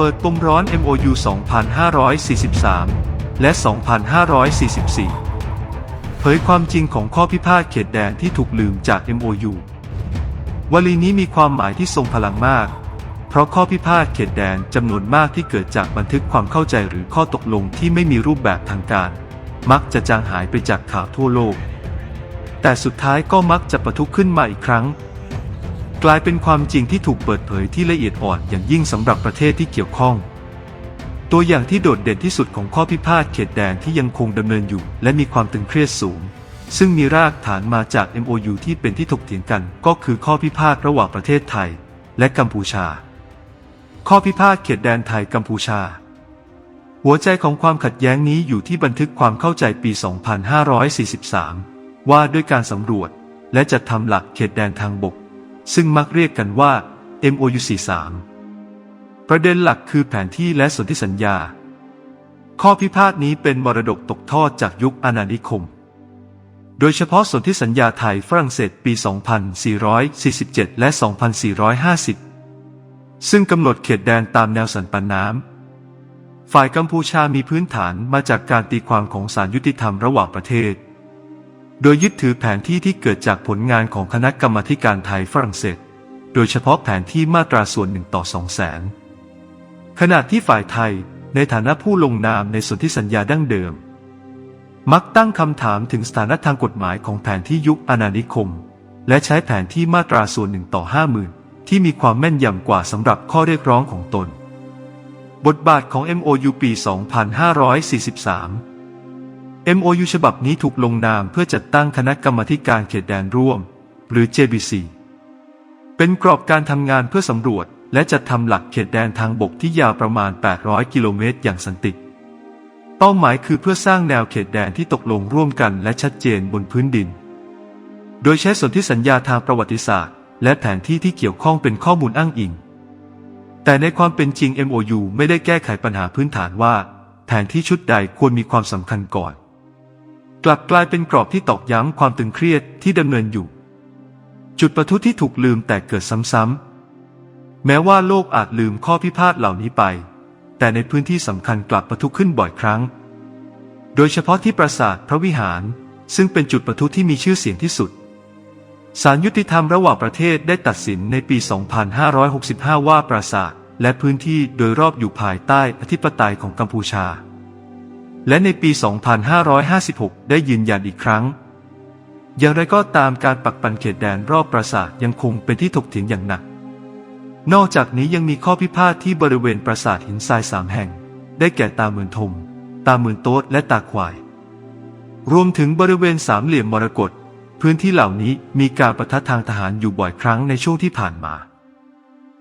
เปิดปมร้อน MOU 2543 และ 2544 เผยความจริงของข้อพิพาทเขตแดนที่ถูกลืมจาก MOU วลีนี้มีความหมายที่ทรงพลังมาก เพราะข้อพิพาทเขตแดนจำนวนมากที่เกิดจากบันทึกความเข้าใจหรือข้อตกลงที่ไม่มีรูปแบบทางการ มักจะจางหายไปจากข่าวทั่วโลก แต่สุดท้ายก็มักจะประทุขึ้นมาอีกครั้ง กลายเป็นความจริงที่ถูกเปิดเผยที่ละเอียดอ่อนอย่างยิ่งสำหรับประเทศที่เกี่ยวข้อง ตัวอย่างที่โดดเด่นที่สุดของข้อพิพาทเขตแดนที่ยังคงดำเนินอยู่ และมีความตึงเครียดสูง ซึ่งมีรากฐานมาจาก MOU ที่เป็นที่ถกเถียงกัน ก็คือข้อพิพาทระหว่างประเทศไทย และกัมพูชา ข้อพิพาทเขตแดนไทยกัมพูชา หัวใจของความขัดแย้งนี้อยู่ที่บันทึกความเข้าใจปี 2543 ว่าด้วยการสำรวจ และจัดทำหลักเขตแดนทางบก ซึ่งมักเรียกกันว่า MOU 43ประเด็นหลักคือแผนที่และสนธิสัญญา ข้อพิพาทนี้เป็นมรดกตกทอดจากยุคอาณานิคม โดยเฉพาะสนธิสัญญาไทยฝรั่งเศสปี 2447 และ 2450 ซึ่งกำหนดเขตแดนตามแนวสันปันน้ำ ฝ่ายกัมพูชามีพื้นฐานมาจากการตีความของศาลยุติธรรมระหว่างประเทศ โดยยึดถือแผนที่ที่เกิดจากผลงานของคณะกรรมการไทยฝรั่งเศส โดยเฉพาะแผนที่มาตราส่วนหนึ่งต่อสองแสนขณะที่ฝ่ายไทยในฐานะผู้ลงนามในสนธิสัญญาดั้งเดิม มักตั้งคำถามถึงสถานะทางกฎหมายของแผนที่ยุคอาณานิคม และใช้แผนที่มาตราส่วนหนึ่งต่อห้าหมื่นที่มีความแม่นยำกว่าสำหรับข้อเรียกร้องของตน บทบาทของ MOU ปี 2543 MOU ฉบับนี้ถูกลงนามเพื่อจัดตั้งคณะกรรมการเขตแดนร่วม หรือ JBC เป็นกรอบการทำงานเพื่อสำรวจ และจัดทำหลักเขตแดนทางบกที่ยาวประมาณ 800 กิโลเมตรอย่างสันติ เป้าหมายคือเพื่อสร้างแนวเขตแดนที่ตกลงร่วมกันและชัดเจนบนพื้นดิน โดยใช้สนธิสัญญาทางประวัติศาสตร์ และแผนที่ที่เกี่ยวข้องเป็นข้อมูลอ้างอิง แต่ในความเป็นจริง MOU ไม่ได้แก้ไขปัญหาพื้นฐานว่า แผนที่ชุดใดควรมีความสำคัญก่อน กลับกลายเป็นกรอบที่ตอกย้ำความตึงเครียดที่ดำเนินอยู่ จุดประทุที่ถูกลืมแต่เกิดซ้ำๆ แม้ว่าโลกอาจลืมข้อพิพาทเหล่านี้ไป แต่ในพื้นที่สำคัญกลับประทุขึ้นบ่อยครั้ง โดยเฉพาะที่ปราสาทพระวิหารซึ่งเป็นจุดประทุที่มีชื่อเสียงที่สุดศาลยุติธรรมระหว่างประเทศได้ตัดสินในปี 2565 ว่าปราสาทและพื้นที่โดยรอบอยู่ภายใต้อธิปไตยของกัมพูชา และในปี 2556 ได้ยืนยันอีกครั้ง อย่างไรก็ตามการปักปันเขตแดนรอบปราสาทยังคงเป็นที่ถกเถียงอย่างหนัก นอกจากนี้ยังมีข้อพิพาทที่บริเวณปราสาทหินทรายสามแห่ง ได้แก่ตาเมือนทม ตาเมือนโต๊ดและตาควาย รวมถึงบริเวณสามเหลี่ยมมรกตพื้นที่เหล่านี้มีการประทะทางทหารอยู่บ่อยครั้งในช่วงที่ผ่านมา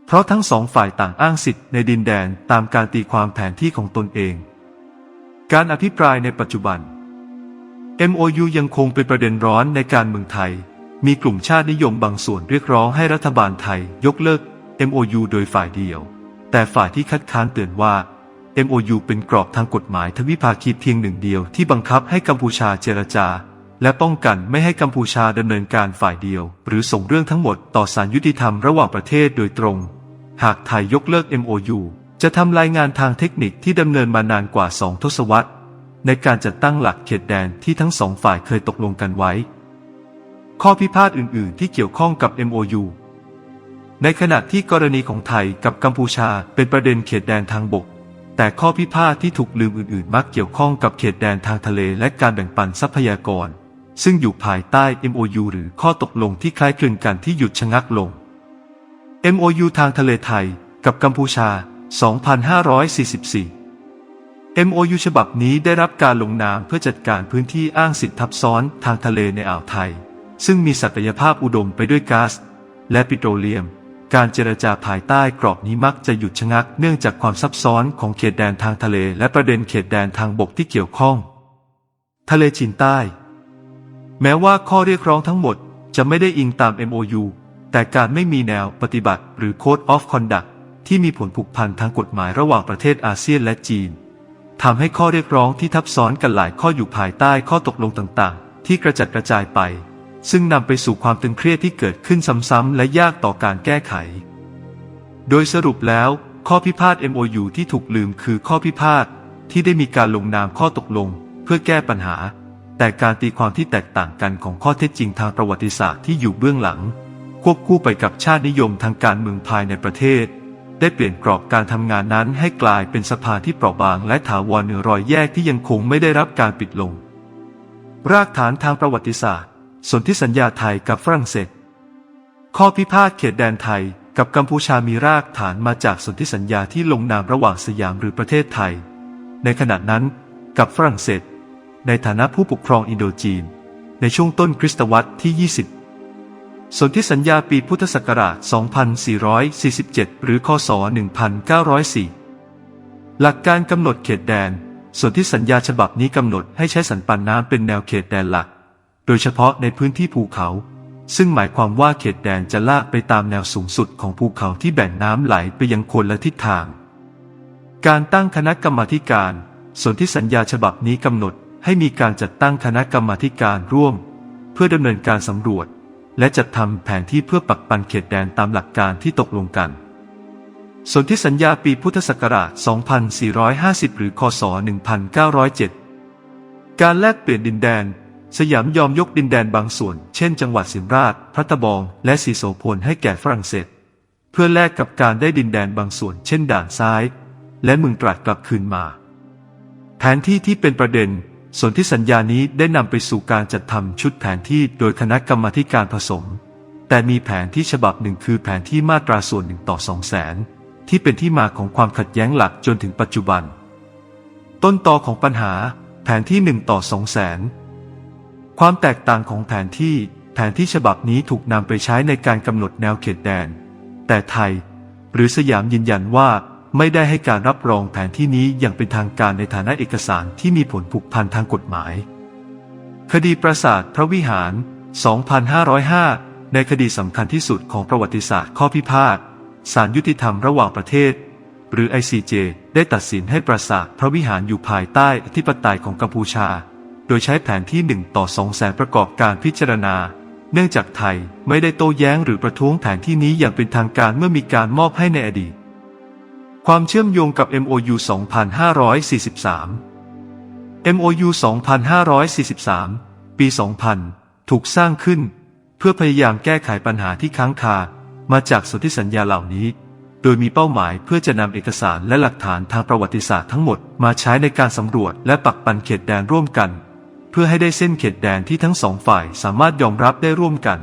เพราะทั้งสองฝ่ายต่างอ้างสิทธิ์ในดินแดนตามการตีความแผนที่ของตนเอง การอภิปรายในปัจจุบัน MOU ยังคงเป็นประเด็นร้อนในการเมืองไทย มีกลุ่มชาตินิยมบางส่วนเรียกร้องให้รัฐบาลไทยยกเลิก MOU โดยฝ่ายเดียว แต่ฝ่ายที่คัดค้านเตือนว่า MOU เป็นกรอบทางกฎหมายทวิภาคีเพียงหนึ่งเดียวที่บังคับให้กัมพูชาเจรจา และป้องกันไม่ให้กัมพูชาดำเนินการฝ่ายเดียว หรือส่งเรื่องทั้งหมดต่อศาลยุติธรรมระหว่างประเทศโดยตรง หากไทยยกเลิก MOU จะทำรายงานทางเทคนิคที่ดำเนินมานานกว่าสองทศวรรษ ในการจัดตั้งหลักเขตแดนที่ทั้งสองฝ่ายเคยตกลงกันไว้ ข้อพิพาทอื่น ๆ ที่เกี่ยวข้องกับ MOU ในขณะที่กรณีของไทยกับกัมพูชาเป็นประเด็นเขตแดนทางบก แต่ข้อพิพาทที่ถูกลืมอื่น ๆ มักเกี่ยวข้องกับเขตแดนทางทะเลและการแบ่งปันทรัพยากร ซึ่งอยู่ภายใต้ MOU หรือข้อตกลงที่คล้ายคลึงกันที่หยุดชะงักลง MOU ทางทะเลไทยกับกัมพูชา 2544 MOU ฉบับนี้ได้รับการลงนามเพื่อจัดการพื้นที่อ้างสิทธิทับซ้อนทางทะเลในอ่าวไทย ซึ่งมีศักยภาพอุดมไปด้วยก๊าซและปิโตรเลียม การเจรจาภายใต้กรอบนี้มักจะหยุดชะงักเนื่องจากความซับซ้อนของเขตแดนทางทะเลและประเด็นเขตแดนทางบกที่เกี่ยวข้อง ทะเลจีนใต้ แม้ว่าข้อเรียกร้องทั้งหมดจะไม่ได้อิงตาม MOU แต่การไม่มีแนวปฏิบัติหรือ Code of Conduct ที่มีผลผูกพันทางกฎหมายระหว่างประเทศอาเซียนและจีนทำให้ข้อเรียกร้องที่ทับซ้อนกันหลายข้ออยู่ภายใต้ข้อตกลงต่างๆ ที่กระจัดกระจายไป ซึ่งนำไปสู่ความตึงเครียดที่เกิดขึ้นซ้ำๆและยากต่อการแก้ไข โดยสรุปแล้ว ข้อพิพาท MOU ที่ถูกลืมคือข้อพิพาทที่ได้มีการลงนามข้อตกลง เพื่อแก้ปัญหา แต่การตีความที่แตกต่างกันของข้อเท็จจริงทางประวัติศาสตร์ที่อยู่เบื้องหลัง ควบคู่ไปกับชาตินิยมทางการเมืองภายในประเทศ ได้เปลี่ยนกรอบการทำงานนั้นให้กลายเป็นสภาที่เปราะบางและถาวรเหนือรอยแยกที่ยังคงไม่ได้รับการปิดลง รากฐานทางประวัติศาสตร์ สนธิสัญญาไทยกับฝรั่งเศส ข้อพิพาทเขตแดนไทยกับกัมพูชามีรากฐานมาจากสนธิสัญญาที่ลงนามระหว่างสยามหรือประเทศไทย ในขณะนั้นกับฝรั่งเศส ในฐานะผู้ปกครองอินโดจีน ในช่วงต้นคริสตวรรษที่ 20 สนธิสัญญาปีพุทธศักราช 2447 หรือ คศ 1904 หลักการกำหนดเขตแดนส่วนที่สัญญาฉบับนี้กำหนดให้ใช้สันปันน้ำเป็นแนวเขตแดนหลัก โดยเฉพาะในพื้นที่ภูเขา ซึ่งหมายความว่าเขตแดนจะลากไปตามแนวสูงสุดของภูเขาที่แบ่งน้ำไหลไปยังคนละทิศทาง การตั้งคณะกรรมาการส่วนที่สัญญาฉบับนี้กำหนดให้มีการจัดตั้งคณะกรรมาการร่วม เพื่อดำเนินการสำรวจ และจัดทำแผนที่เพื่อปักปันเขตแดนตามหลักการที่ตกลงกัน สนที่สัญญาปีพุทธศักราช 2450 หรือ คศ 1907 การแลกเปลี่ยนดินแดน สยามยอมยกดินแดนบางส่วน เช่น จังหวัดสิมราช พระตะบอง และสีโสพลให้แก่ฝรั่งเศส เพื่อแลกกับการได้ดินแดนบางส่วน เช่น ด่านซ้าย และเมืองตราดกลับคืนมา แผนที่ที่เป็นประเด็น ส่วนที่สัญญานี้ได้นำไปสู่การจัดทำชุดแผนที่โดยคณะกรรมาการผสม แต่มีแผนที่ฉบับหนึ่งคือแผนที่มาตราส่วนหนึ่งต่อสองแสนที่เป็นที่มาของความขัดแย้งหลักจนถึงปัจจุบัน ต้นตอของปัญหา แผนที่หนึ่งต่อสองแสนความแตกต่างของแผนที่แผนที่ฉบับนี้ถูกนำไปใช้ในการกำหนดแนวเขตแดน แต่ไทย หรือสยามยืนยันว่า ไม่ได้ให้การรับรองแผนที่นี้อย่างเป็นทางการในฐานะเอกสารที่มีผลผูกพันทางกฎหมาย คดีปราสาทพระวิหาร 2505 ในคดีสำคัญที่สุดของประวัติศาสตร์ข้อพิพาทศาลยุติธรรมระหว่างประเทศ หรือ ICJ ได้ตัดสินให้ปราสาทพระวิหารอยู่ภายใต้อธิปไตยของกัมพูชา โดยใช้แผนที่ 1 ต่อ 2 แสนประกอบการพิจารณา เนื่องจากไทยไม่ได้โต้แย้งหรือประท้วงแผนที่นี้อย่างเป็นทางการเมื่อมีการมอบให้ในอดีต ความเชื่อมโยงกับ MOU 2543 MOU 2543 ปี 2000 ถูกสร้างขึ้น เพื่อพยายามแก้ไขปัญหาที่ค้างคา มาจากสนธิสัญญาเหล่านี้ โดยมีเป้าหมายเพื่อจะนำเอกสารและหลักฐานทางประวัติศาสตร์ทั้งหมดมาใช้ในการสำรวจและปักปันเขตแดนร่วมกัน เพื่อให้ได้เส้นเขตแดนที่ทั้งสองฝ่ายสามารถยอมรับได้ร่วมกัน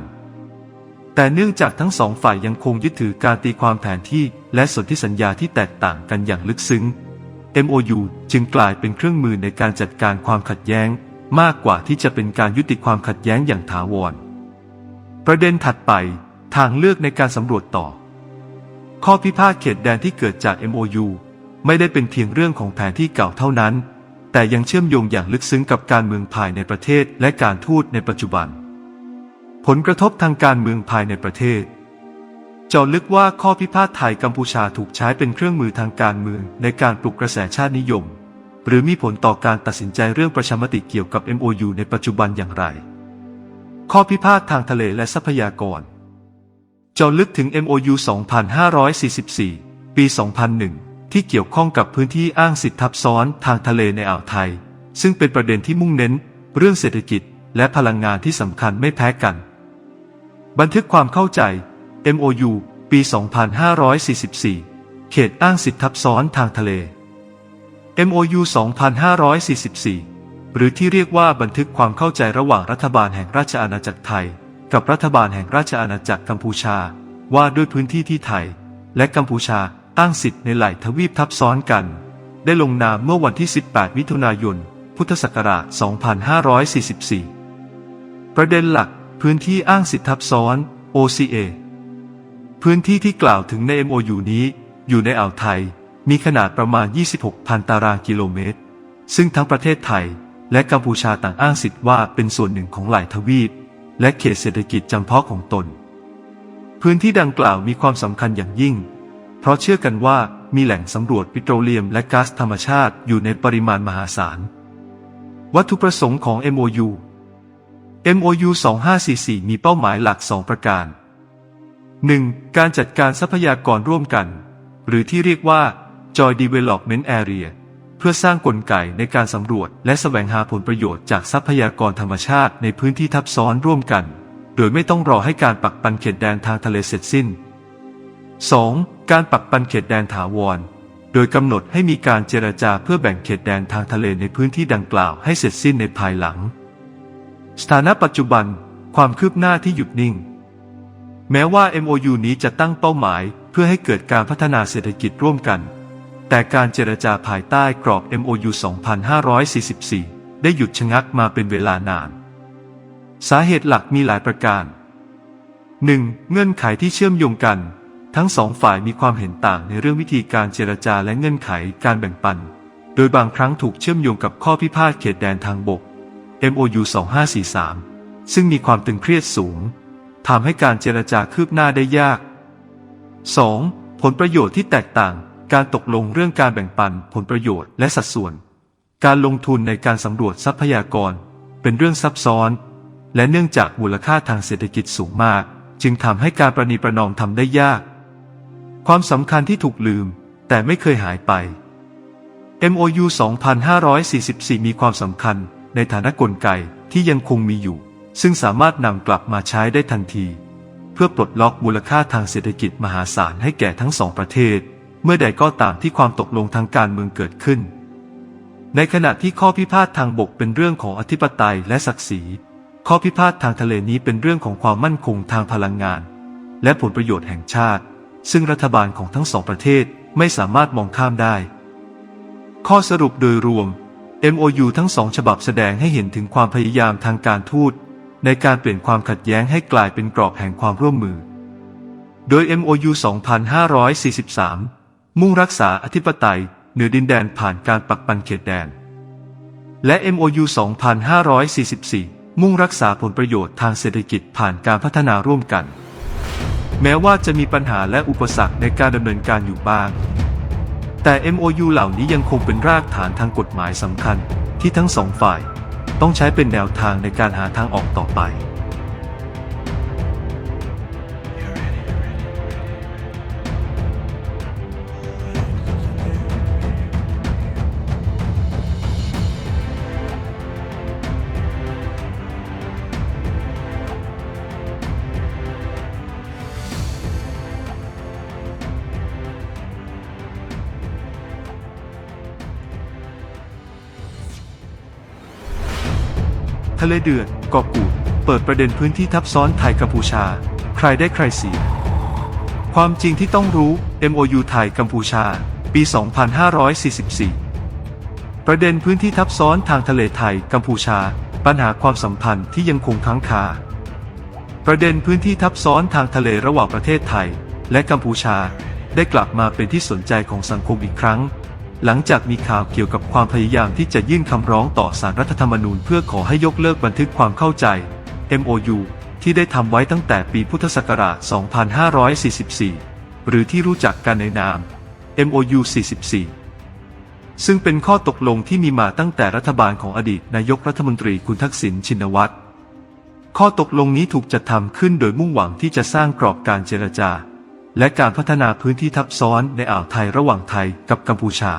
แต่เนื่องจากทั้งสองฝ่ายยังคงยึดถือการตีความแผนที่และสนธิสัญญาที่แตกต่างกันอย่างลึกซึ้ง MOU จึงกลายเป็นเครื่องมือในการจัดการความขัดแย้ง มากกว่าที่จะเป็นการยุติความขัดแย้งอย่างถาวร ประเด็นถัดไป ทางเลือกในการสำรวจต่อ ข้อพิพาทเขตแดนที่เกิดจาก MOU ไม่ได้เป็นเพียงเรื่องของแผนที่เก่าเท่านั้น แต่ยังเชื่อมโยงอย่างลึกซึ้งกับการเมืองภายในประเทศและการทูตในปัจจุบัน ผลกระทบทางการเมืองภายในประเทศ เจาะลึกว่าข้อพิพาทไทยกัมพูชาถูกใช้เป็นเครื่องมือทางการเมืองในการปลุกกระแสชาตินิยม หรือมีผลต่อการตัดสินใจเรื่องประชามติเกี่ยวกับ MOU ในปัจจุบันอย่างไร ข้อพิพาททางทะเลและทรัพยากร เจาะลึกถึง MOU 2544 ปี 2001 ที่เกี่ยวข้องกับพื้นที่อ้างสิทธิทับซ้อนทางทะเลในอ่าวไทย ซึ่งเป็นประเด็นที่มุ่งเน้น เรื่องเศรษฐกิจและพลังงานที่สำคัญไม่แพ้กัน บันทึกความเข้าใจ MOU ปี 2544 เขตอ้างสิทธิทับซ้อนทางทะเล MOU 2544 หรือที่เรียกว่าบันทึกความเข้าใจระหว่างรัฐบาลแห่งราชอาณาจักรไทย กับรัฐบาลแห่งราชอาณาจักรกัมพูชา ว่าด้วยพื้นที่ที่ไทย และกัมพูชาอ้างสิทธิ์ในหลายทวีปทับซ้อนกัน ได้ลงนามเมื่อวันที่ 18 มิถุนายน พุทธศักราช 2544 ประเด็นหลัก พื้นที่อ้างสิทธิทับซ้อน OCA พื้นที่ที่กล่าวถึงใน MOU นี้ อยู่ในอ่าวไทย มีขนาดประมาณ 26,000 ตารางกิโลเมตร ซึ่งทั้งประเทศไทย และกัมพูชาต่างอ้างสิทธิ์ว่าเป็นส่วนหนึ่งของหลายทวีป และเขตเศรษฐกิจจำเพาะของตน พื้นที่ดังกล่าวมีความสำคัญอย่างยิ่ง เพราะเชื่อกันว่ามีแหล่งสำรวจปิโตรเลียมและก๊าซธรรมชาติอยู่ในปริมาณมหาศาล วัตถุประสงค์ของ MOU MOU 2544 มีเป้าหมายหลัก 2 ประการ 1. การจัดการทรัพยากรร่วมกัน หรือที่เรียกว่า Joint Development Area เพื่อสร้างกลไกในการสำรวจ และแสวงหาผลประโยชน์จากทรัพยากรธรรมชาติในพื้นที่ทับซ้อนร่วมกัน โดยไม่ต้องรอให้การปักปันเขตแดนทางทะเลเสร็จสิ้น 2. การปักปันเขตแดนถาวร โดยกำหนดให้มีการเจรจาเพื่อแบ่งเขตแดนทางทะเลในพื้นที่ดังกล่าวให้เสร็จสิ้นในภายหลัง สถานะปัจจุบันความคืบหน้าที่หยุดนิ่ง แม้ว่า MOU นี้จะตั้งเป้าหมายเพื่อให้เกิดการพัฒนาเศรษฐกิจร่วมกัน แต่การเจรจาภายใต้กรอบ MOU 2544 ได้หยุดชะงักมาเป็นเวลานาน สาเหตุหลักมีหลายประการ 1. เงื่อนไขที่เชื่อมโยงกัน ทั้งสองฝ่ายมีความเห็นต่างในเรื่องวิธีการเจรจาและเงื่อนไขการแบ่งปัน โดยบางครั้งถูกเชื่อมโยงกับข้อพิพาทเขตแดนทางบก MOU 2543 ซึ่งมีความตึงเครียดสูงทำให้การเจรจาคืบหน้าได้ยาก 2. ผลประโยชน์ที่แตกต่าง การตกลงเรื่องการแบ่งปันผลประโยชน์และสัดส่วน การลงทุนในการสำรวจทรัพยากร เป็นเรื่องซับซ้อน และเนื่องจากมูลค่าทางเศรษฐกิจสูงมาก จึงทำให้การประนีประนอมทำได้ยาก ความสำคัญที่ถูกลืม แต่ไม่เคยหายไป MOU 2544 มีความสำคัญ ในฐานะกลไกที่ยังคงมีอยู่ ซึ่งสามารถนำกลับมาใช้ได้ทันที เพื่อปลดล็อกมูลค่าทางเศรษฐกิจมหาศาลให้แก่ทั้งสองประเทศ เมื่อใดก็ตามที่ความตกลงทางการเมืองเกิดขึ้น ในขณะที่ข้อพิพาททางบกเป็นเรื่องของอธิปไตยและศักดิ์ศรี ข้อพิพาททางทะเลนี้เป็นเรื่องของความมั่นคงทางพลังงาน และผลประโยชน์แห่งชาติ ซึ่งรัฐบาลของทั้งสองประเทศไม่สามารถมองข้ามได้ ข้อสรุปโดยรวม MOU ทั้งสองฉบับแสดงให้เห็นถึงความพยายามทางการทูต ในการเปลี่ยนความขัดแย้งให้กลายเป็นกรอบแห่งความร่วมมือ โดย MOU 2543 มุ่งรักษาอธิปไตยเหนือดินแดนผ่านการปักปันเขตแดน และ MOU 2544 มุ่งรักษาผลประโยชน์ทางเศรษฐกิจผ่านการพัฒนาร่วมกัน แม้ว่าจะมีปัญหาและอุปสรรคในการดำเนินการอยู่บ้าง แต่ MOU เหล่านี้ยังคงเป็นรากฐานทางกฎหมายสำคัญที่ทั้งสองฝ่าย ต้องใช้เป็นแนวทางในการหาทางออกต่อไป ทะเลเดือดกาะกูดเปิดประเด็นพื้นที่ทับซ้อนไทยกัมพูชา ใครได้ใครเสียความจริงที่ต้องรู้ MOU ไทยกัมพูชา ปี 2544 ประเด็นพื้นที่ทับซ้อนทางทะเลไทยกัมพูชา ปัญหาความสัมพันธ์ที่ยังคงค้างคา ประเด็นพื้นที่ทับซ้อนทางทะเลระหว่างประเทศไทย และกัมพูชา ได้กลับมาเป็นที่สนใจของสังคมอีกครั้ง หลังจากมีข่าวเกี่ยวกับความพยายามที่จะยื่นคำร้องต่อสารรัฐธรรมนูญเพื่อขอให้ยกเลิกบันทึกความเข้าใจ MOU ที่ได้ทำไว้ตั้งแต่ปีพุทธศักราช 2544 หรือที่รู้จักกันในนาม MOU 44 ซึ่งเป็นข้อตกลงที่มีมาตั้งแต่รัฐบาลของอดีตนายกรัฐมนตรีคุณทักษิณชินวัตร ข้อตกลงนี้ถูกจัดทำขึ้นโดยมุ่งหวังที่จะสร้างกรอบการเจรจา และการพัฒนาพื้นที่ทับซ้อนในอ่าวไทยระหว่างไทยกับกัมพูชา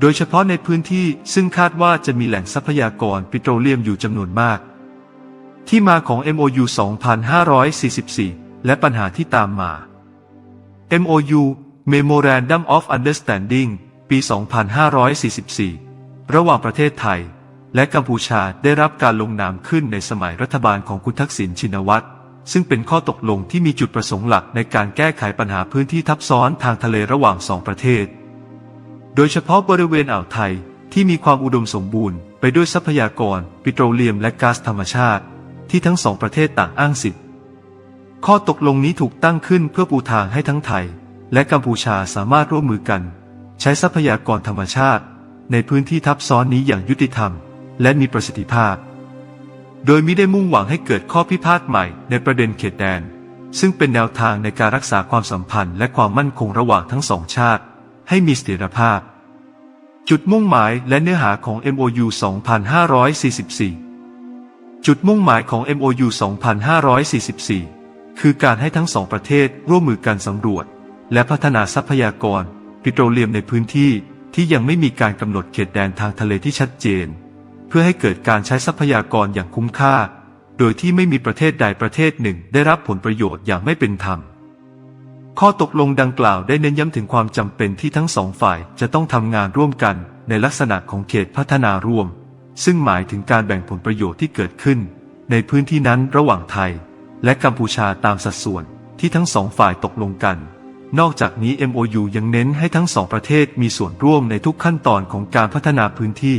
โดยเฉพาะในพื้นที่ซึ่งคาดว่าจะมีแหล่งทรัพยากรปิโตรเลียมอยู่จำนวนมาก ที่มาของ MOU 2544 และปัญหาที่ตามมา MOU Memorandum of Understanding ปี 2544 ระหว่างประเทศไทย และกัมพูชาได้รับการลงนามขึ้นในสมัยรัฐบาลของคุณทักษิณชินวัตรซึ่งเป็นข้อตกลงที่มีจุดประสงค์หลักในการแก้ไขปัญหาพื้นที่ทับซ้อนทางทะเลระหว่างสองประเทศ โดยเฉพาะบริเวณอ่าวไทยที่มีความอุดมสมบูรณ์ไปด้วยทรัพยากร ปิโตรเลียมและก๊าซธรรมชาติ ที่ทั้งสองประเทศต่างอ้างสิทธิ์ ข้อตกลงนี้ถูกตั้งขึ้นเพื่อปูทางให้ทั้งไทย และกัมพูชาสามารถร่วมมือกัน ใช้ทรัพยากรธรรมชาติ ในพื้นที่ทับซ้อนนี้อย่างยุติธรรม และมีประสิทธิภาพ โดยมิได้มุ่งหวังให้เกิดข้อพิพาทใหม่ในประเด็นเขตแดน ซึ่งเป็นแนวทางในการรักษาความสัมพันธ์และความมั่นคงระหว่างทั้งสองชาติ ให้มีเสถียรภาพ จุดมุ่งหมายและเนื้อหาของ MOU 2544 จุดมุ่งหมายของ MOU 2544 คือการให้ทั้งสองประเทศร่วมมือกันสำรวจ และพัฒนาทรัพยากรปิโตรเลียมในพื้นที่ที่ยังไม่มีการกำหนดเขตแดนทางทะเลที่ชัดเจน เพื่อให้เกิดการใช้ทรัพยากรอย่างคุ้มค่า โดยที่ไม่มีประเทศใดประเทศหนึ่งได้รับผลประโยชน์อย่างไม่เป็นธรรม ข้อตกลงดังกล่าวได้เน้นย้ำถึงความจำเป็นที่ทั้งสองฝ่ายจะต้องทำงานร่วมกันในลักษณะของเขตพัฒนาร่วม ซึ่งหมายถึงการแบ่งผลประโยชน์ที่เกิดขึ้น ในพื้นที่นั้นระหว่างไทย และกัมพูชาตามสัดส่วนที่ทั้งสองฝ่ายตกลงกัน นอกจากนี้ MOU ยังเน้นให้ทั้งสองประเทศมีส่วนร่วมในทุกขั้นตอนของการพัฒนาพื้นที่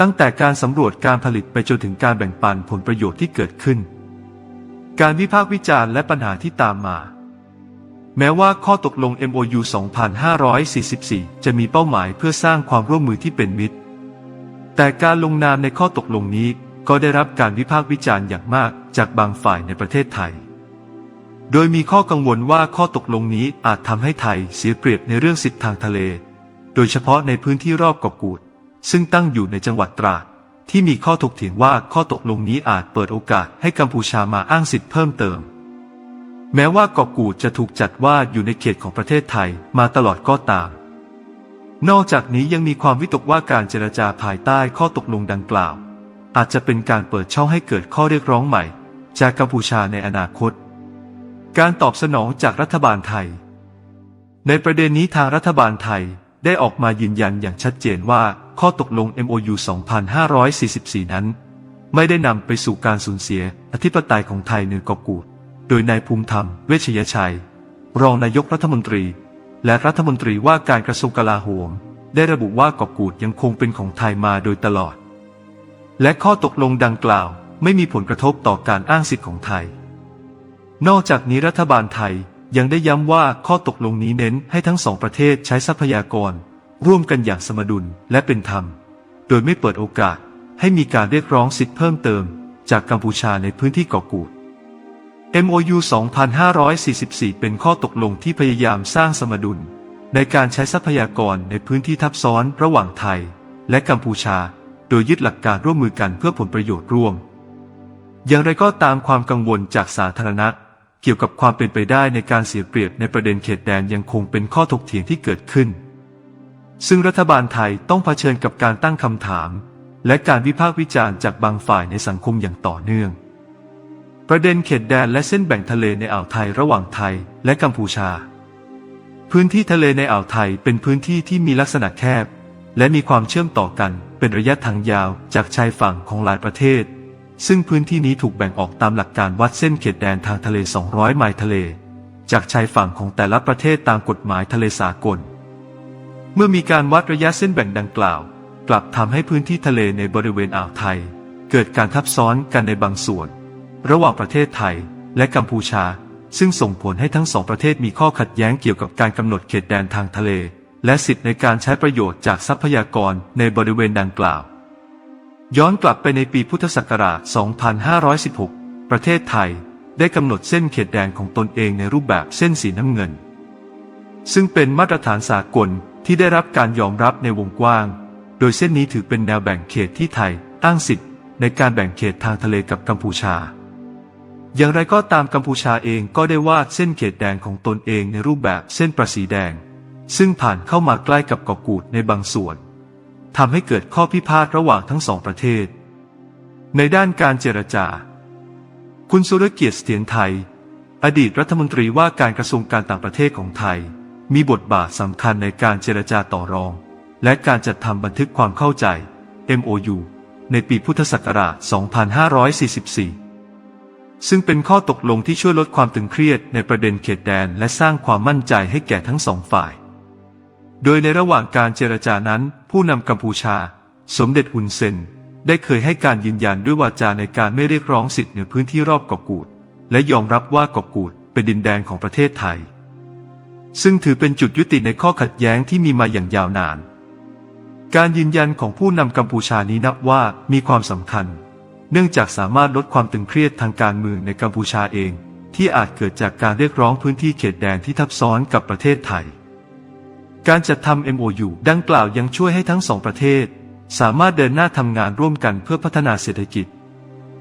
ตั้งแต่การสำรวจการผลิตไปจนถึงการแบ่งปันผลประโยชน์ที่เกิดขึ้น การวิพากษ์วิจารณ์และปัญหาที่ตามมา แม้ว่าข้อตกลง MOU 2544 จะมีเป้าหมายเพื่อสร้างความร่วมมือที่เป็นมิตร แต่การลงนามในข้อตกลงนี้ก็ได้รับการวิพากษ์วิจารณ์อย่างมากจากบางฝ่ายในประเทศไทย โดยมีข้อกังวลว่าข้อตกลงนี้อาจทำให้ไทยเสียเปรียบในเรื่องสิทธิทางทะเล โดยเฉพาะในพื้นที่รอบเกาะกูด ซึ่งตั้งอยู่ในจังหวัดตราด ที่มีข้อถกเถียงว่าข้อตกลงนี้อาจเปิดโอกาสให้กัมพูชามาอ้างสิทธิ์เพิ่มเติม แม้ว่าเกาะกูดจะถูกจัดว่าอยู่ในเขตของประเทศไทยมาตลอดก็ตาม นอกจากนี้ยังมีความวิตกว่าการเจรจาภายใต้ข้อตกลงดังกล่าว อาจจะเป็นการเปิดช่องให้เกิดข้อเรียกร้องใหม่ จากกัมพูชาในอนาคต การตอบสนองจากรัฐบาลไทย ในประเด็นนี้ทางรัฐบาลไทยได้ออกมายืนยันอย่างชัดเจนว่าข้อตกลง MOU 2544 นั้น ไม่ได้นำไปสู่การสูญเสียอธิปไตยของไทยเหนือเกาะกูด โดยนายภูมิธรรม เวชยชัย รองนายกรัฐมนตรี และรัฐมนตรีว่าการกระทรวงกลาโหม ได้ระบุว่าเกาะกูดยังคงเป็นของไทยมาโดยตลอด และข้อตกลงดังกล่าวไม่มีผลกระทบต่อการอ้างสิทธิ์ของไทย นอกจากนี้รัฐบาลไทยยังได้ย้ำว่าข้อตกลงนี้เน้นให้ทั้งสองประเทศใช้ทรัพยากร ร่วมกันอย่างสมดุลและเป็นธรรม โดยไม่เปิดโอกาสให้มีการเรียกร้องสิทธิเพิ่มเติม จากกัมพูชาในพื้นที่เกาะกูด MOU 2544 เป็นข้อตกลงที่พยายามสร้างสมดุล ในการใช้ทรัพยากรในพื้นที่ทับซ้อนระหว่างไทย และกัมพูชา โดยยึดหลักการร่วมมือกันเพื่อผลประโยชน์ร่วม อย่างไรก็ตามความกังวลจากสาธารณะเกี่ยวกับความเป็นไปได้ในการเสียเปรียบในประเด็นเขตแดนยังคงเป็นข้อถกเถียงที่เกิดขึ้น ซึ่งรัฐบาลไทยต้องเผชิญกับการตั้งคำถาม และการวิพากษ์วิจารณ์จากบางฝ่ายในสังคมอย่างต่อเนื่อง ประเด็นเขตแดนและเส้นแบ่งทะเลในอ่าวไทยระหว่างไทยและกัมพูชา พื้นที่ทะเลในอ่าวไทยเป็นพื้นที่ที่มีลักษณะแคบ และมีความเชื่อมต่อกันเป็นระยะทางยาวจากชายฝั่งของหลายประเทศ ซึ่งพื้นที่นี้ถูกแบ่งออกตามหลักการวัดเส้นเขตแดนทางทะเล 200 ไมล์ทะเล จากชายฝั่งของแต่ละประเทศตามกฎหมายทะเลสากล เมื่อมีการวัดระยะเส้นแบ่งดังกล่าว กลับทำให้พื้นที่ทะเลในบริเวณอ่าวไทย เกิดการทับซ้อนกันในบางส่วน ระหว่างประเทศไทยและกัมพูชา ซึ่งส่งผลให้ทั้งสองประเทศมีข้อขัดแย้งเกี่ยวกับการกำหนดเขตแดนทางทะเล และสิทธิในการใช้ประโยชน์จากทรัพยากรในบริเวณดังกล่าว ย้อนกลับไปในปีพุทธศักราช 2516 ประเทศไทยได้กำหนดเส้นเขตแดนของตนเองในรูปแบบเส้นสีน้ำเงิน ซึ่งเป็นมาตรฐานสากลที่ได้รับการยอมรับในวงกว้าง โดยเส้นนี้ถือเป็นแนวแบ่งเขตที่ไทยตั้งสิทธิ์ในการแบ่งเขตทางทะเลกับกัมพูชา อย่างไรก็ตามกัมพูชาเองก็ได้วาดเส้นเขตแดนของตนเองในรูปแบบเส้นประสีแดง ซึ่งผ่านเข้ามาใกล้กับเกาะกูดในบางส่วนทำให้เกิดข้อพิพาทระหว่างทั้งสองประเทศ ในด้านการเจรจา คุณสุรเกียรติเสถียรไทย อดีตรัฐมนตรีว่าการกระทรวงการต่างประเทศของไทย มีบทบาทสำคัญในการเจรจาต่อรอง และการจัดทำบันทึกความเข้าใจ MOU ในปีพุทธศักราช 2544 ซึ่งเป็นข้อตกลงที่ช่วยลดความตึงเครียดในประเด็นเขตแดนและสร้างความมั่นใจให้แก่ทั้งสองฝ่าย โดยในระหว่างการเจรจานั้น ผู้นำกัมพูชา สมเด็จฮุนเซน ได้เคยให้การยืนยันด้วยวาจาในการไม่เรียกร้องสิทธิ์เหนือพื้นที่รอบเกาะกูด และยอมรับว่าเกาะกูดเป็นดินแดนของประเทศไทย ซึ่งถือเป็นจุดยุติในข้อขัดแย้งที่มีมาอย่างยาวนาน การยืนยันของผู้นำกัมพูชานี้นับว่ามีความสำคัญ เนื่องจากสามารถลดความตึงเครียดทางการเมืองในกัมพูชาเอง ที่อาจเกิดจากการเรียกร้องพื้นที่เขตแดนที่ทับซ้อนกับประเทศไทย การจัดทำ MOU ดังกล่าวยังช่วยให้ทั้งสองประเทศ สามารถเดินหน้าทำงานร่วมกันเพื่อพัฒนาเศรษฐกิจ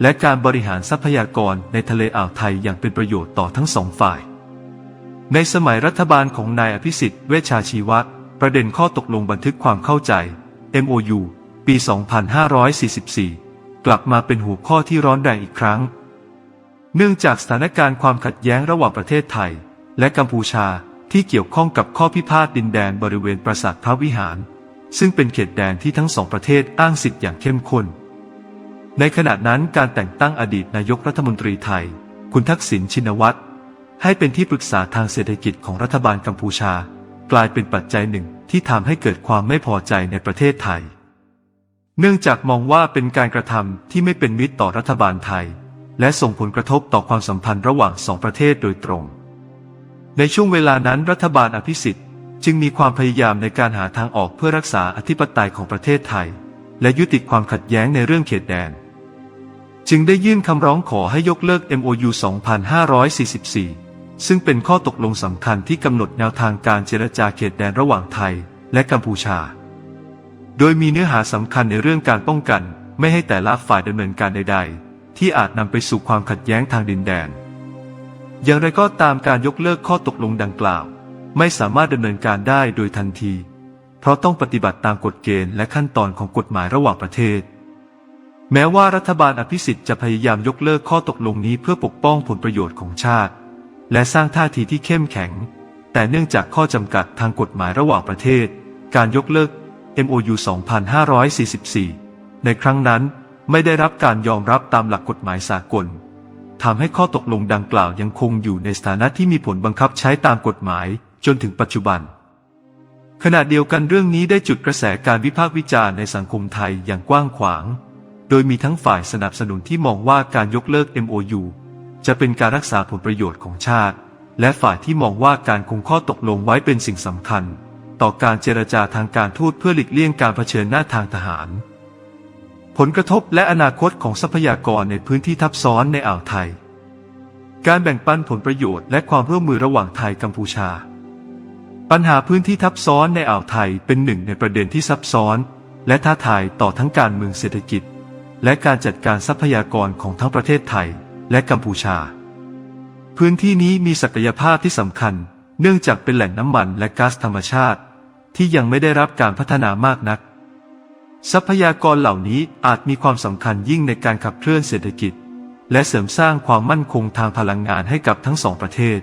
และการบริหารทรัพยากรในทะเลอ่าวไทยอย่างเป็นประโยชน์ต่อทั้งสองฝ่าย ในสมัยรัฐบาลของนายอภิสิทธิ์เวชชาชีวะ ประเด็นข้อตกลงบันทึกความเข้าใจ MOU ปี 2544 กลับมาเป็นหัวข้อที่ร้อนแรงอีกครั้ง เนื่องจากสถานการณ์ความขัดแย้งระหว่างประเทศไทย และกัมพูชาที่เกี่ยวข้องกับข้อพิพาทดินแดนบริเวณปราสาทพระวิหาร ซึ่งเป็นเขตแดนที่ทั้งสองประเทศอ้างสิทธิ์อย่างเข้มข้น ในขณะนั้นการแต่งตั้งอดีตนายกรัฐมนตรีไทย คุณทักษิณชินวัตรให้เป็นที่ปรึกษาทางเศรษฐกิจของรัฐบาลกัมพูชา กลายเป็นปัจจัยหนึ่งที่ทำให้เกิดความไม่พอใจในประเทศไทย เนื่องจากมองว่าเป็นการกระทำที่ไม่เป็นมิตรต่อรัฐบาลไทย และส่งผลกระทบต่อความสัมพันธ์ระหว่างสองประเทศโดยตรง ในช่วงเวลานั้นรัฐบาลอภิสิทธิ์จึงมีความพยายามในการหาทางออกเพื่อรักษาอธิปไตยของประเทศไทย และยุติความขัดแย้งในเรื่องเขตแดน จึงได้ยื่นคำร้องขอให้ยกเลิก MOU 2544 ซึ่งเป็นข้อตกลงสำคัญที่กำหนดแนวทางการเจรจาเขตแดนระหว่างไทย และกัมพูชา โดยมีเนื้อหาสำคัญในเรื่องการป้องกัน ไม่ให้แต่ละฝ่ายดำเนินการใด ๆ ที่อาจนำไปสู่ความขัดแย้งทางดินแดน อย่างไรก็ตามการยกเลิกข้อตกลงดังกล่าว ไม่สามารถดำเนินการได้โดยทันที เพราะต้องปฏิบัติตามกฎเกณฑ์และขั้นตอนของกฎหมายระหว่างประเทศ แม้ว่ารัฐบาลอภิสิทธิ์จะพยายามยกเลิกข้อตกลงนี้เพื่อปกป้องผลประโยชน์ของชาติ และสร้างท่าทีที่เข้มแข็ง แต่เนื่องจากข้อจำกัดทางกฎหมายระหว่างประเทศ การยกเลิก MOU 2544 ในครั้งนั้นไม่ได้รับการยอมรับตามหลักกฎหมายสากลทำให้ข้อตกลงดังกล่าวยังคงอยู่ในสถานะที่มีผลบังคับใช้ตามกฎหมายจนถึงปัจจุบัน ขณะเดียวกันเรื่องนี้ได้จุดกระแสการวิพากษ์วิจารณ์ในสังคมไทยอย่างกว้างขวาง โดยมีทั้งฝ่ายสนับสนุนที่มองว่าการยกเลิก MOU จะเป็นการรักษาผลประโยชน์ของชาติ และฝ่ายที่มองว่าการคงข้อตกลงไว้เป็นสิ่งสำคัญ ต่อการเจรจาทางการทูตเพื่อหลีกเลี่ยงการเผชิญหน้าทางทหาร ผลกระทบและอนาคตของทรัพยากรในพื้นที่ทับซ้อนในอ่าวไทย การแบ่งปันผลประโยชน์และความร่วมมือระหว่างไทยกัมพูชา ปัญหาพื้นที่ทับซ้อนในอ่าวไทยเป็นหนึ่งในประเด็นที่ซับซ้อน และท้าทายต่อทั้งการเมืองเศรษฐกิจ และการจัดการทรัพยากรของทั้งประเทศไทยและกัมพูชา พื้นที่นี้มีศักยภาพที่สำคัญ เนื่องจากเป็นแหล่งน้ำมันและก๊าซธรรมชาติ ที่ยังไม่ได้รับการพัฒนามากนัก ทรัพยากรเหล่านี้อาจมีความสำคัญยิ่งในการขับเคลื่อนเศรษฐกิจ และเสริมสร้างความมั่นคงทางพลังงานให้กับทั้งสองประเทศ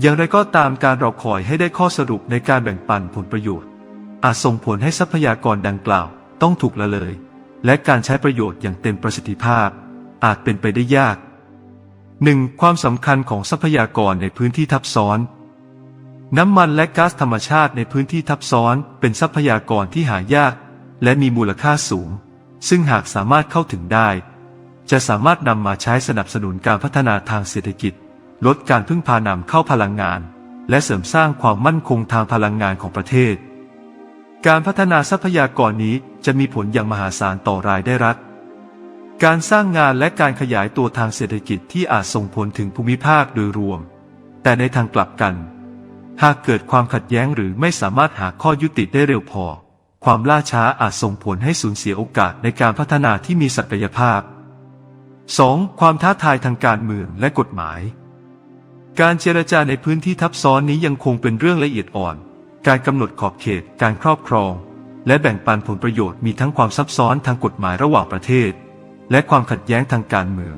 อย่างไรก็ตามการรอคอยให้ได้ข้อสรุปในการแบ่งปันผลประโยชน์ อาจส่งผลให้ทรัพยากรดังกล่าวต้องถูกละเลย และการใช้ประโยชน์อย่างเต็มประสิทธิภาพ อาจเป็นไปได้ยาก 1. ความสำคัญของทรัพยากรในพื้นที่ทับซ้อน น้ำมันและก๊าซธรรมชาติในพื้นที่ทับซ้อนเป็นทรัพยากรที่หายาก และมีมูลค่าสูง ซึ่งหากสามารถเข้าถึงได้ จะสามารถนำมาใช้สนับสนุนการพัฒนาทางเศรษฐกิจ ลดการพึ่งพานำเข้าพลังงาน และเสริมสร้างความมั่นคงทางพลังงานของประเทศ การพัฒนาทรัพยากรนี้จะมีผลอย่างมหาศาลต่อรายได้รัฐ การสร้างงานและการขยายตัวทางเศรษฐกิจที่อาจส่งผลถึงภูมิภาคโดยรวม แต่ในทางกลับกัน หากเกิดความขัดแย้งหรือไม่สามารถหาข้อยุติได้เร็วพอ ความล่าช้าอาจส่งผลให้สูญเสียโอกาสในการพัฒนาที่มีศักยภาพ 2. ความท้าทายทางการเมืองและกฎหมาย การเจรจาในพื้นที่ทับซ้อนนี้ยังคงเป็นเรื่องละเอียดอ่อน การกำหนดขอบเขต การครอบครอง และแบ่งปันผลประโยชน์มีทั้งความซับซ้อนทางกฎหมายระหว่างประเทศ และความขัดแย้งทางการเมือง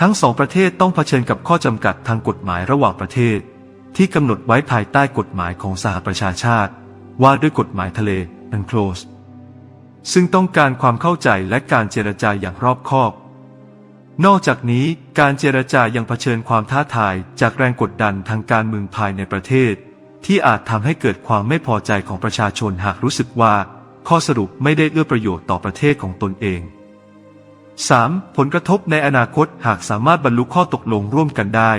ทั้งสองประเทศต้องเผชิญกับข้อจำกัดทางกฎหมายระหว่างประเทศ ที่กำหนดไว้ภายใต้กฎหมายของสหประชาชาติ ว่าด้วยกฎหมายทะเล UNCLOS ซึ่งต้องการความเข้าใจและการเจรจาอย่างรอบคอบ นอกจากนี้การเจรจายังเผชิญความท้าทายจากแรงกดดันทางการเมืองภายในประเทศ ที่อาจทำให้เกิดความไม่พอใจของประชาชนหากรู้สึกว่า ข้อสรุปไม่ได้เอื้อประโยชน์ต่อประเทศของตนเอง 3. ผลกระทบในอนาคตหากสามารถบรรลุข้อตกลงร่วมกันได้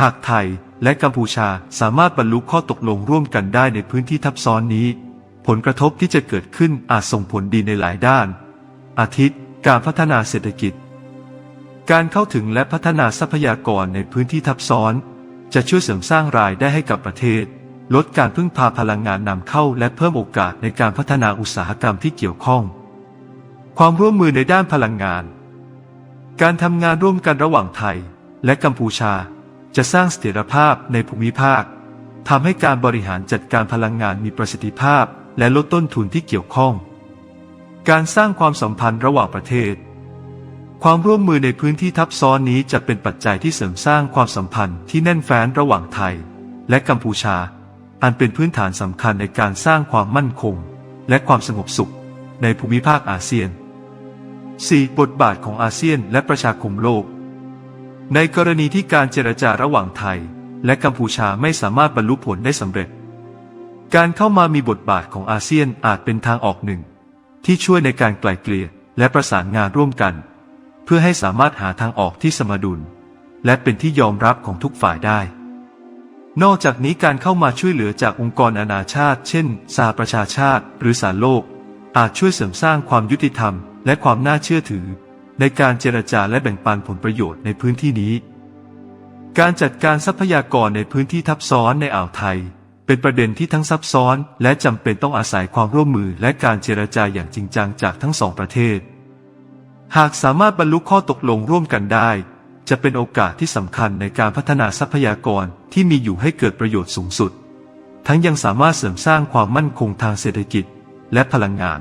หากไทย และกัมพูชาสามารถบรรลุข้อตกลงร่วมกันได้ในพื้นที่ทับซ้อนนี้ ผลกระทบที่จะเกิดขึ้นอาจส่งผลดีในหลายด้าน อาทิการพัฒนาเศรษฐกิจ การเข้าถึงและพัฒนาทรัพยากรในพื้นที่ทับซ้อน จะช่วยเสริมสร้างรายได้ให้กับประเทศ ลดการพึ่งพาพลังงานนำเข้า และเพิ่มโอกาสในการพัฒนาอุตสาหกรรมที่เกี่ยวข้อง ความร่วมมือในด้านพลังงาน การทำงานร่วมกันระหว่างไทย และกัมพูชา จะสร้างเสถียรภาพในภูมิภาคทำให้การบริหารจัดการพลังงานมีประสิทธิภาพ และลดต้นทุนที่เกี่ยวข้อง การสร้างความสัมพันธ์ระหว่างประเทศ ความร่วมมือในพื้นที่ทับซ้อนนี้จะเป็นปัจจัยที่เสริมสร้างความสัมพันธ์ที่แน่นแฟ้นระหว่างไทย และกัมพูชา อันเป็นพื้นฐานสำคัญในการสร้างความมั่นคง และความสงบสุข ในภูมิภาคอาเซียน 4. บทบาทของอาเซียนและประชาคมโลก ในกรณีที่การเจรจาระหว่างไทย และกัมพูชาไม่สามารถบรรลุผลได้สำเร็จ การเข้ามามีบทบาทของอาเซียนอาจเป็นทางออกหนึ่ง ที่ช่วยในการไกล่เกลี่ยและประสานงานร่วมกัน เพื่อให้สามารถหาทางออกที่สมดุล และเป็นที่ยอมรับของทุกฝ่ายได้ นอกจากนี้การเข้ามาช่วยเหลือจากองค์กรนานาชาติ เช่น สหประชาชาติ หรือสารโลก อาจช่วยเสริมสร้างความยุติธรรม และความน่าเชื่อถือ ในการเจรจาและแบ่งปันผลประโยชน์ในพื้นที่นี้ การจัดการทรัพยากรในพื้นที่ทับซ้อนในอ่าวไทย เป็นประเด็นที่ทั้งซับซ้อน และจำเป็นต้องอาศัยความร่วมมือและการเจรจาอย่างจริงจังจากทั้งสองประเทศ หากสามารถบรรลุข้อตกลงร่วมกันได้ จะเป็นโอกาสที่สำคัญในการพัฒนาทรัพยากรที่มีอยู่ให้เกิดประโยชน์สูงสุด ทั้งยังสามารถเสริมสร้างความมั่นคงทางเศรษฐกิจ และพลังงาน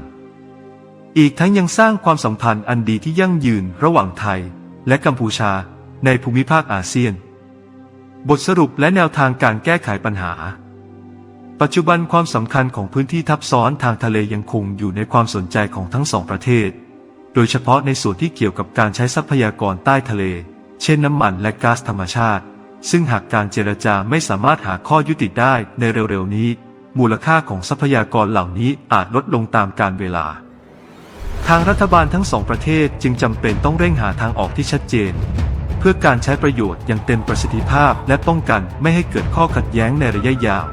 อีกทั้งยังสร้างความสัมพันธ์อันดีที่ยั่งยืนระหว่างไทย และกัมพูชาในภูมิภาคอาเซียน บทสรุปและแนวทางการแก้ไขปัญหา ปัจจุบันความสำคัญของพื้นที่ทับซ้อนทางทะเลยังคงอยู่ในความสนใจของทั้งสองประเทศ โดยเฉพาะในส่วนที่เกี่ยวกับการใช้ทรัพยากรใต้ทะเล เช่นน้ำมันและก๊าซธรรมชาติ ซึ่งหากการเจรจาไม่สามารถหาข้อยุติได้ในเร็วๆนี้ มูลค่าของทรัพยากรเหล่านี้อาจลดลงตามกาลเวลา ทางรัฐบาลทั้งสองประเทศจึงจำเป็นต้องเร่งหาทางออกที่ชัดเจน เพื่อการใช้ประโยชน์อย่างเต็มประสิทธิภาพและป้องกันไม่ให้เกิดข้อขัดแย้งในระยะยาว